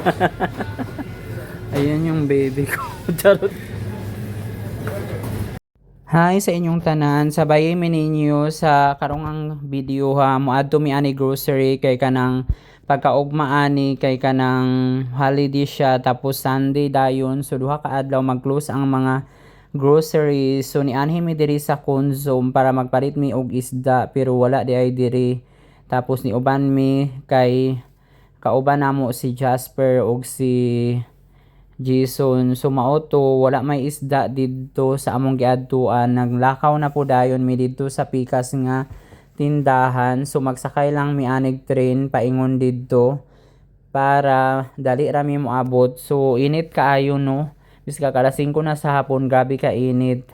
Ayan yung baby ko. Charot. Hi sa inyong tanan. Sabay ninyo sa karong video ha. Muadto mi ani grocery kay kanang pagkaugma ani kay kanang holiday siya tapos Sunday dayon so duha ka adlaw mag-close ang mga groceries. So ni anhi mi diri sa Consum para magpalit mi og isda pero wala di ay diri. Tapos ni uban mi kay kauban namo si Jasper og si Jason. Sumauto wala may isda didto sa among giadtuan naglakaw na po dayon mi didto sa pikas nga tindahan. So magsakay lang mi anig train paingon didto para dali ra mi moabot. So init kaayo no? Biska kada 5 na sa hapon grabe ka init.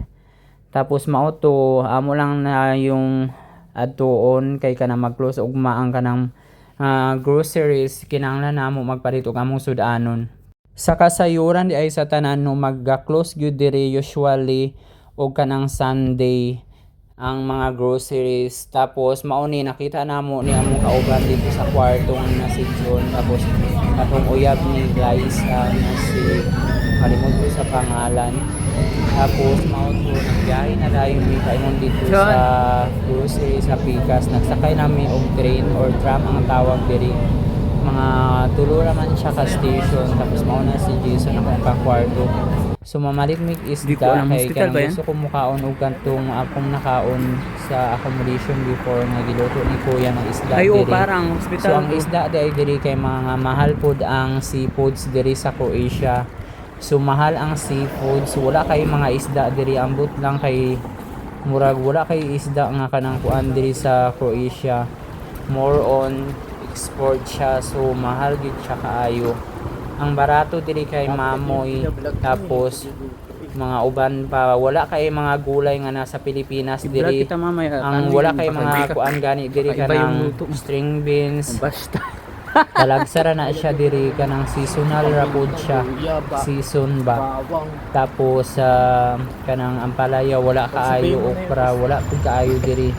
Tapos mauto amo lang na yung adtuon kay kana mag-close ug maang kanang ah, groceries kinahanglan namo magpalit og among sudanon. Sa kasayuran di ay sa tanan no magga-close gyud diri usually og kanang Sunday ang mga groceries. Tapos mauni nakita namo ni among kauban dito sa kwarto nga si John. Tapos atong uyab ni guys ah, na si kalimot sa pangalan tapos mauto nagbiyahe na dayon mi kaingon dito John. sa grocery sa Pikas nagsakay nami og train or tram ang tawag diri mga tulo naman siya ka station tapos mauna si Jason akong kakwarto so mamalit mig Di ko alam, kay hospital ba kanang yan? gusto ko mukaon og kantong akong nakaon sa accommodation before nga giluto ni kuya ng isda Ay, oo, diri. parang so hospital. ang isda di ay diri kay mga mahal pod ang seafoods diri sa Croatia so mahal ang seafoods wala kay mga isda diri. Ambot lang kay murag wala kay isda nga kanang kuan diri sa Croatia. More on export siya. So mahal gid siya kaayo. Ang barato diri kay mamoy tapos mga uban pa. Wala kay mga gulay nga nasa Pilipinas diri. ang wala kay mga kuan gani diri kanang string beans. Basta. Talagsara na siya diri kanang seasonal ra pod siya. Season ba? Tapos sa kanang ampalaya wala kaayo okra wala pud kaayo diri.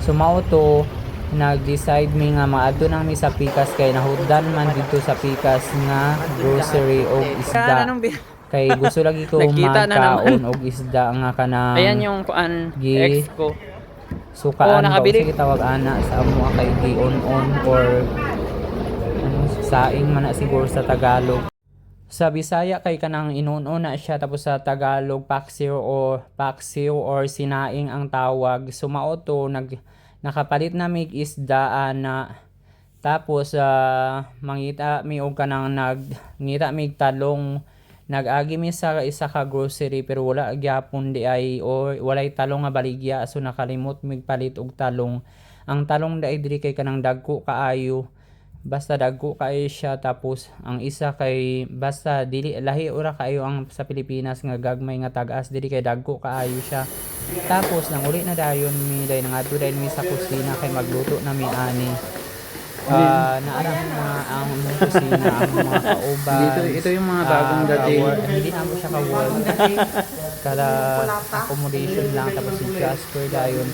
So mao to nag-decide mi nga maadto nang mi sa pikas kay nahuddan man dito sa pikas nga grocery og isda. Kay gusto lagi ko magkaon og isda nga kanang Ayan yung kuan ex ko. sukaan Oo, ba? Sige tawag ana sa amo kay di on or saing man na siguro sa Tagalog. Sa Bisaya kay kanang inuno na siya tapos sa Tagalog paksiw o paksiw or sinaing ang tawag. Sumao to nag nakapalit na mig isda na tapos ah, mangita mi og kanang nag ngita mig talong. Nag-agi mi sa isa ka grocery pero wala gyapon di ay o walay talong nga baligya. So nakalimot mig palit og talong. Ang talong dai diri kay kanang dagko kaayo basta dagko kaayo siya tapos ang isa kay basta dili lahi ora kaayo ang sa Pilipinas nga gagmay nga tagas dili kay dagko kaayo siya tapos nang uli na dayon mi dai nangadto dayon mi sa kusina kay magluto na mi ani Ah, naara mo mga ang mga kusina, ang mga kauban. Dito, ito yung mga bagong ah, dating. Hindi na mo siya ka-work. Kala accommodation lang tapos si Jasper dayon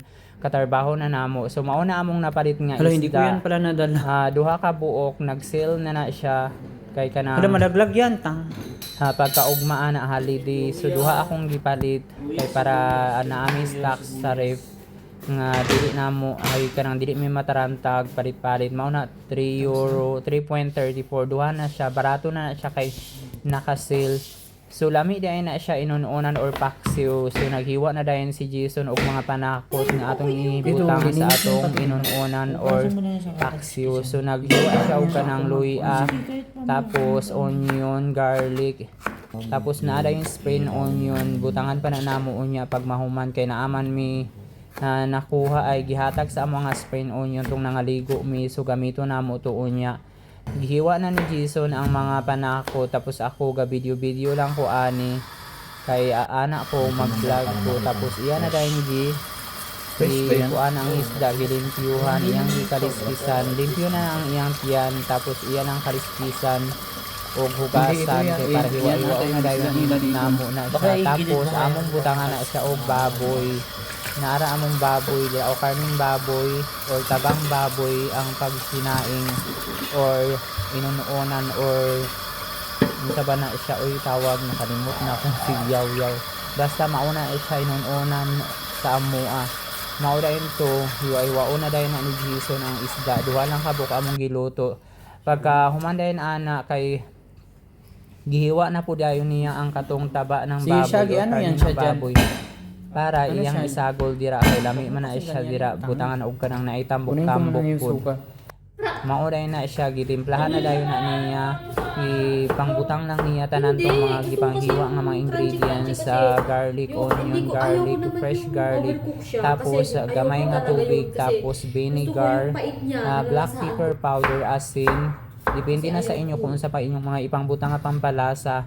katarbaho na namo. So mao na among napalit nga Hala, hindi ko isda. yan pala nadala. Ah, duha ka buok, nag-sale na na siya kay kanang Hala, malaglag yan. Tang. ha, pagkaugmaan na holiday. So duha akong gipalit kay para uh, naami stocks sa ref nga dili na mo ay kanang dili may matarantag palit-palit mao na 3 euro 3.34 duha na siya barato na na siya kay naka-sale so lami ay na siya inununan or paksiw so naghiwa na dayon si Jason og mga panakot nga atong ibutang sa atong inununan or paksiw so naghiwa siya og kanang luya tapos onion garlic. Tapos naada yung spring onion. Butangan pa na namo unya pag mahuman. Kay naaman mi na nakuha ay gihatag sa mga spring onion tong nangaligo mi. So gamito namo to unya gihiwa na ni Jason ang mga panako. Tapos ako ga video video lang ko ani. Kay a- ana ko mag vlog ko tapos iya na ba yan? kuan ang isda gilimpyuhan. Iyang gikaliskisan limpyo na ang iyang tiyan. Tapos iyan ang kaliskisan o hugasan ito kay para Yan hiwa-hiwa natin na yung dahil isda dito. namo na siya. Tapos among butangan na siya og baboy naara among baboy o karning baboy or tabang baboy ang pagsinaing or inunuonan or Unsa ba na siya oy tawag nakalimot na kung si Yaw Yaw. Basta mauna siya inununan sa amoa. Mauna to, hiway wauna dahil na ni Jason ang isda. Duha lang kabuk among giluto. Pagka humandayin ana kay gihiwa na po dayon niya ang katong taba ng Si baboy. Shaggy, o ano yan siya dyan? Para Ano iyang siya? isagol dira kay lami man na siya dira butangan og kanang naitambok-tambok pud. Mauray na siya gitimplahan na dayon na niya ipangbutang lang niya tanan tong mga gipanghiwa nga mga ingredients sa garlic, onion, garlic, fresh garlic, tapos uh, gamay nga tubig, tapos vinegar, uh, black pepper powder, asin. Depende na sa inyo kung sa pa inyong mga ipangbutang nga pampalasa.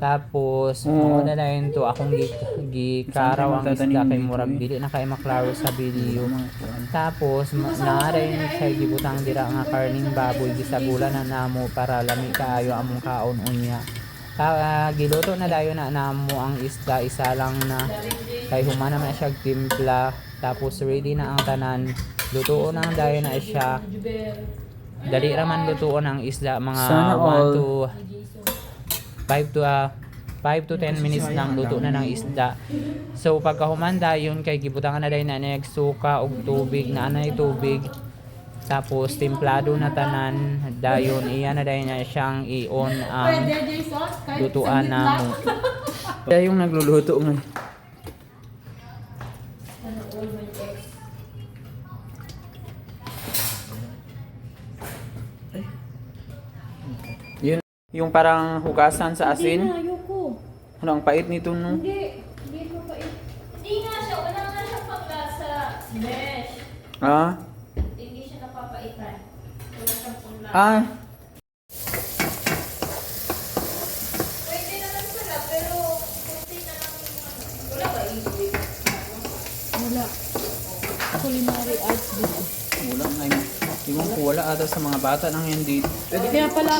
Tapos, mo na dayon to akong gi, gikaraw ang isda kay murag dili na kay maklaro sa video. Tapos, naaray ni siya gibutang dira nga karning baboy gisagulan na namo para lami kaayo among kaon unya. Ta ah, giluto na dayon na namo ang isda isa lang na kay humana man siya timpla tapos ready na ang tanan. Lutuon na dayon na siya. Dali raman lutuon ang isda mga Sana 1 all. to 5 to ah, 5 to 10 minutes lang luto na ng isda. So pagka humanda yun kay gibutangan na dahil na nagsuka og tubig na anay tubig. Tapos templado na tanan dayon iya na dahil na siyang i-on ang lutuan na mo. Kaya yung nagluluto ngayon. Yung parang hugasan sa Hindi asin. na, ayoko. Ano ang pait nito no? Hindi. Hindi mo pa Hindi nga siya. Wala nga siya paglasa. Mesh. Ah, Hindi siya napapaitan. Wala siyang punla. ah, Pwede naman sila, pero kunti na lang ano. Wala ba ibig? Wala. Culinary arts dito. wala nga yun. Ibang ko wala ata sa mga bata nang hindi. Kaya pala,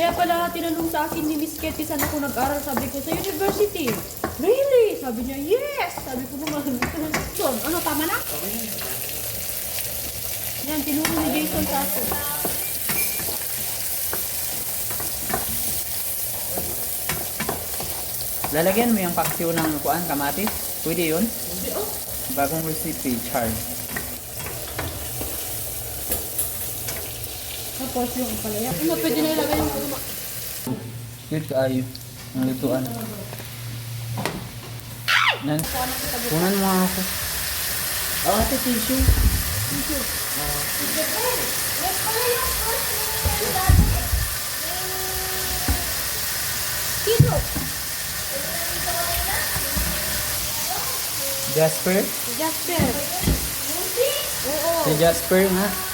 kaya pala tinanong sa akin ni Miss Ketty saan ako nag-aral. Sabi ko, sa university. Really? Sabi niya, yes! Sabi ko naman, Jason, ano, tama na? Yan, tinuro ni Jason sa akin. Lalagyan mo yung paksiw ng kuan, kamatis? Pwede yun? Bagong recipe, char. Tapos yung palaya. Ano, pwede na ilagay yung kuma. Good kaayo. Ang lutuan. Nan, kunan mo ako. Oh, ate, tissue. Kito! Jasper? Jasper! Oo. Si Jasper nga.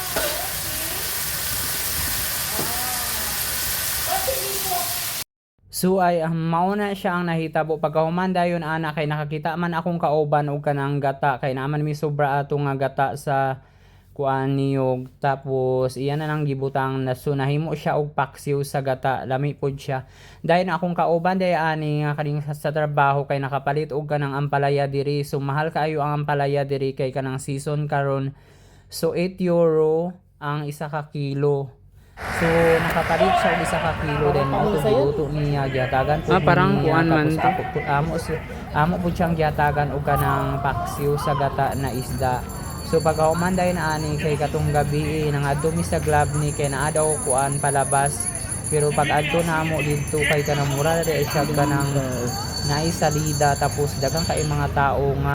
So ay um, mauna siya ang nahitabo. Pagka humanda yun ana kay nakakita man akong kauban og kanang gata. Kay naman mi sobra ato nga gata sa kuan niyog. Tapos iyan na lang gibutang na so nahimo siya og paksiw sa gata. Lami pod siya. Dahil na akong kauban dahil ani nga kaning sa, sa trabaho kay nakapalit og kanang ampalaya diri. So mahal kaayo ang ampalaya diri kay kanang season karon. So 8 euro ang isa ka kilo So, nakapalit siya og isa ka kilo din mo ito giluto niya gyatagan po Ah, parang kuan man to. amo si- amo po siyang gyatagan og kanang paksiw sa gata na isda. So pagka umanday na ani kay katong gabi eh, nang adto mi sa club ni kay naa daw kuan palabas. Pero pag adto namo dito kay kanang mura na siya kanang naisalida tapos dagang kay mga tao nga